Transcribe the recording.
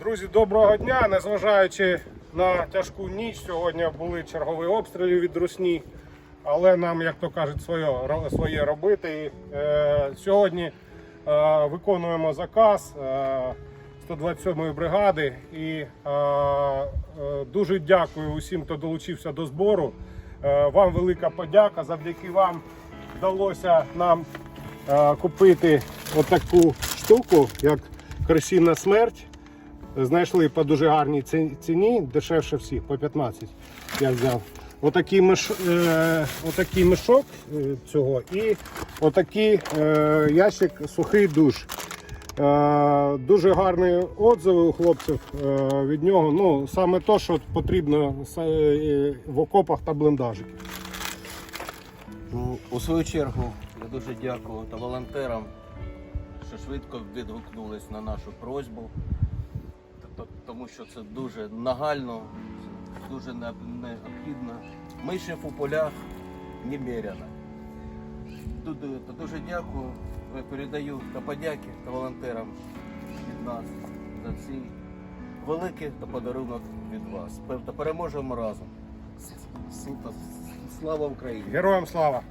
Друзі, доброго дня. Незважаючи на тяжку ніч, сьогодні були чергові обстріли від Русні, але нам, як то кажуть, своє, своє робити. Е, сьогодні е, виконуємо заказ е, 127-ї бригади і е, е, дуже дякую усім, хто долучився до збору. Е, вам велика подяка. Завдяки вам вдалося нам е, купити отаку штуку, як красивна смерть. Знайшли по дуже гарній ціні, дешевше всіх, по 15 я взяв. Отакий, меш, е, отакий мішок е, цього і отакий е, ящик сухий душ. Е, дуже гарні отзиви у хлопців е, від нього. Ну, саме те, що потрібно е, в окопах та бліндажиках. Ну, У свою чергу я дуже дякую та волонтерам, що швидко відгукнулись на нашу просьбу, тому що це дуже нагально, дуже не- необхідно. Мишів у полях немерено. Дуже, дуже дякую. Передаю та подяки та волонтерам від нас за ці великі та подарунок від вас. Переможемо разом. Слава Україні! Героям слава!